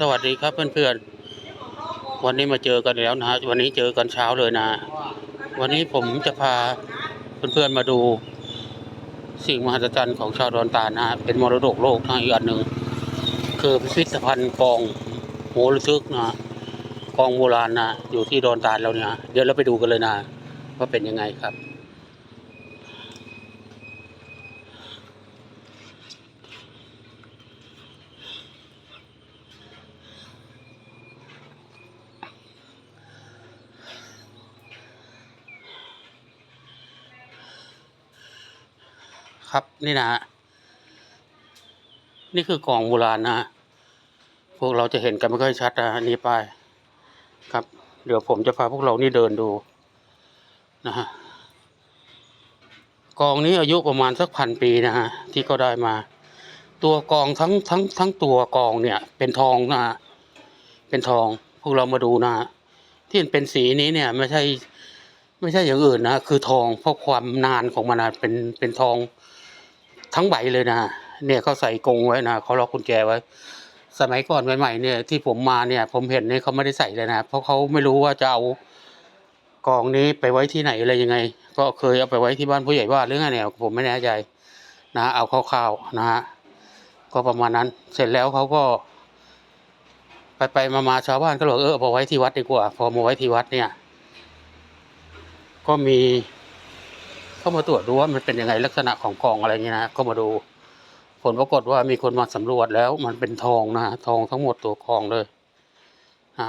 สวัสดีครับเพื่อนๆ วันนี้มาเจอกันแล้วนะฮะวันนี้เจอกันเช้าเลยนะ วันนี้ผมจะพาเพื่อนๆมาดู สิ่งมหัศจรรย์ของชาวดอนตาลนะฮะเป็นมรดกโลกนะอีกอันหนึ่งคือพิพิธภัณฑ์กองโหระทึกนะฮะกองโบราณนะอยู่ที่ดอนตาลแล้วเนี่ยเดี๋ยวเราไปดูกันเลยนะว่าเป็นยังไงครับ ครับนี่นะฮะนี่คือกล่องโบราณนะฮะพวกเราจะเห็นกันไม่ค่อยชัดนะฮะนี่ป้ายครับ เดี๋ยวผมจะพาพวกเรานี่เดินดูนะฮะกองนี้อายุประมาณสักพันปีนะฮะที่เขาได้มา ตัวกองทั้งทั้งทั้งตัวกองเนี่ย เป็นทองนะฮะเป็นทองพวกเรามาดูนะฮะที่เป็นสีนี้เนี่ยไม่ใช่ไม่ใช่อย่างอื่นนะคือทองเพราะความนานของมันนะเป็นเป็นทอง ทั้งใบเลยนะเนี่ยเขาใส่กรงไว้นะเขาล็อกกุญแจไว้ สมัยก่อนใหม่ๆเนี่ยที่ผมมาเนี่ย ผมเห็นเนี่ยเขาไม่ได้ใส่เลยนะเพราะเขาไม่รู้ว่าจะเอากองนี้ไปไว้ที่ไหนอะไรยังไง ก็เคยเอาไปไว้ที่บ้านผู้ใหญ่บ้านหรือไงเนี่ยผมไม่แน่ใจนะเอาคร่าวๆนะฮะก็ประมาณนั้น เสร็จแล้วเขาก็ ไปไปๆมาๆชาวบ้านก็เลยเออเอาไปไว้ที่วัดดีกว่า พอมาไว้ที่วัดเนี่ย ก็มี เข้ามาตรวจดูว่ามันเป็นยังไงลักษณะของกองอะไรเงี้ยนะก็มาดูผลปรากฏว่ามีคนมาสำรวจแล้วมันเป็นทองนะฮะทองทั้งหมดตัวกองเลยอ่า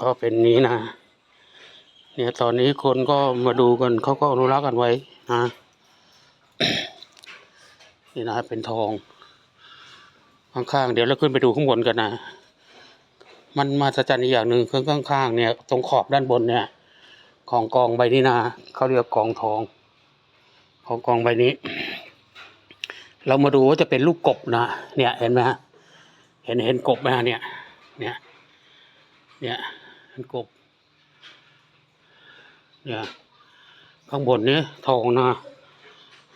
ก็เป็นนี้นะ เนี่ยตอนนี้คนก็มาดูกันเขาก็อนุรักษ์กันไว้นะนี่นะเป็นทองข้างๆเดี๋ยวเราขึ้นไปดูข้างบนกันนะ มันมาสัจจันอีกอย่างหนึ่งคือข้างๆเนี่ย ตรงขอบด้านบนเนี่ย ของกองใบนี้นะเขาเรียกกองทอง ของกองใบนี้ เรามาดูว่าจะเป็นลูกกบนะเนี่ยเห็นไหมฮะเห็นเห็นกบไหมฮะเนี่ยเนี่ยเนี่ยเห็นกบเนี่ยข้างบนนี้ทองนะ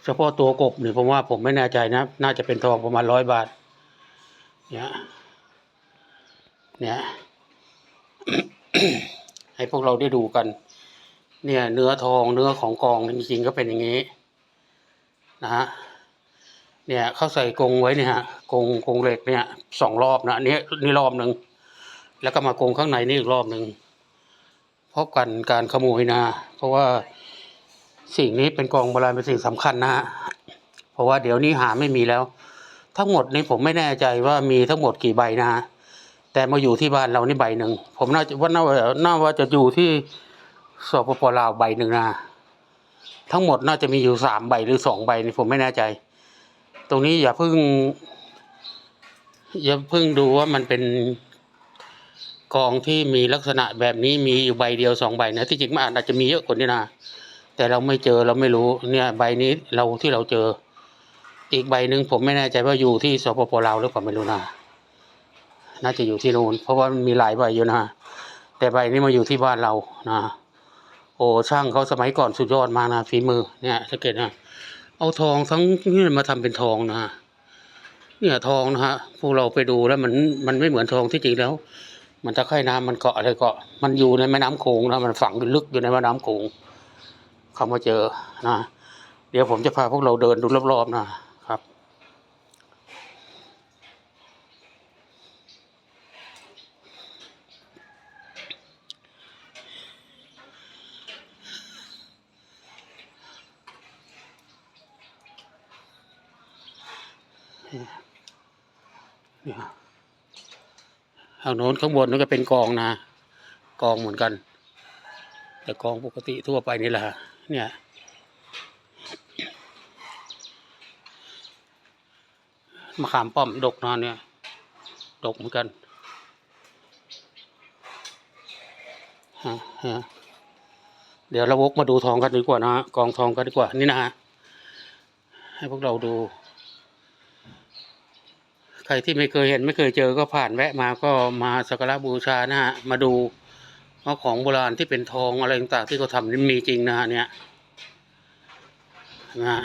เฉพาะตัวกบเนี่ยผมว่าผมไม่แน่ใจนะ น่าจะเป็นทองประมาณร้อยบาท เนี่ย เนี่ย ให้พวกเราได้ดูกัน เนี่ยเนื้อทองเนื้อของกองจริงๆก็เป็นอย่างนี้นะฮะเนี่ยเขาใส่กรงไว้เนี่ยฮะกรงกรงเหล็กเนี่ยสองรอบนะอันนี้นี่รอบหนึ่งแล้วก็มากรงข้างในนี่อีกรอบหนึ่งเพราะกันการขโมยนะ เพราะว่าสิ่งนี้เป็นกองโบราณเป็นสิ่งสำคัญนะฮะเพราะว่าเดี๋ยวนี้หาไม่มีแล้ว ทั้งหมดนี้ผมไม่แน่ใจว่ามีทั้งหมดกี่ใบนะฮะแต่มาอยู่ที่บ้านเรานี่ใบหนึ่งผมน่าจะว่าน่าน่าว่าจะอยู่ที่ สปปลาวใบหนึ่งนะทั้งหมดน่าจะมีอยู่สามใบหรือสองใบนี่ผมไม่แน่ใจ ตรงนี้อย่าเพิ่ง อย่าเพิ่งดูว่ามันเป็นกองที่มีลักษณะแบบนี้มีอยู่ใบเดียวสองใบนะที่จริงมันอาจจะมีเยอะกว่านี้นะแต่เราไม่เจอเราไม่รู้เนี่ยใบนี้เราที่เราเจอ อีกใบหนึ่งผมไม่แน่ใจว่าอยู่ที่สปปลาวหรือเปล่าไม่รู้นะน่าจะอยู่ที่โนู่นเพราะว่ามันมีหลายใบอยู่นะแต่ใบนี้มาอยู่ที่บ้านเรานะ อ้ช่างเขาสมัยก่อนสุดยอดมากนะฝีมือเนี่ยสังเกตนะเอาทองทั้งนี่มาทำเป็นทองนะฮะเนี่ยทองนะฮะพวกเราไปดูแล้วมันมันไม่เหมือนทองที่จริงแล้ว มันตะไคร่น้ำมันเกาะอะไรเกาะมันอยู่ในแม่น้ำโขงนะมันฝังลึกอยู่ในแม่น้ำโขงเขามาเจอนะเดี๋ยวผมจะพาพวกเราเดินดูรอบๆนะครับ เนี่ยทางโน้นข้างบนนั่นก็เป็นกองนะ กองเหมือนกัน แต่กองปกติทั่วไปนี่แหละเนี่ยมะขามป้อมดกนะเนี่ย ดกเหมือนกันเดี๋ยวเราวกมาดูทองกันดีกว่านะฮะกองทองกันดีกว่านี่นะฮะให้พวกเราดู ใครที่ไม่เคยเห็นไม่เคยเจอก็ผ่านแวะมาก็มาสักการะบูชานะฮะมาดูว่าของโบราณที่เป็นทองอะไรต่างๆที่เขาทำนี่มีจริงนะฮะเนี่ยนะ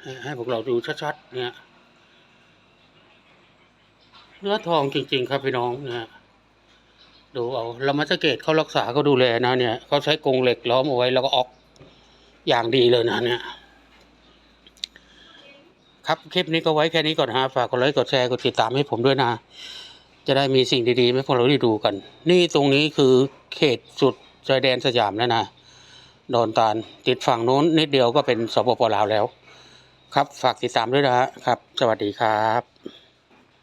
ให้ให้พวกเราดูชัดๆเนี่ยเนื้อทองจริง ๆ ครับพี่น้องเนี่ยดูเอาเรามาสังเกตเขารักษาเขาดูแลนะเนี่ยเขาใช้กรงเหล็กล้อมเอาไว้แล้วก็ออกอย่างดีเลยนะเนี่ย ครับ คลิปนี้ก็ไว้แค่นี้ก่อนนะฮะฝากกดไลค์กดแชร์กดติดตามให้ผมด้วยนะ จะได้มีสิ่งดีๆให้พวกเราได้ดูกัน นี่ตรงนี้คือเขตสุดชายแดนสยามแล้วนะดอนตาลติดฝั่งโน้นนิดเดียวก็เป็นสปปลาวแล้ว ครับฝากติดตามด้วยนะฮะครับ สวัสดีครับ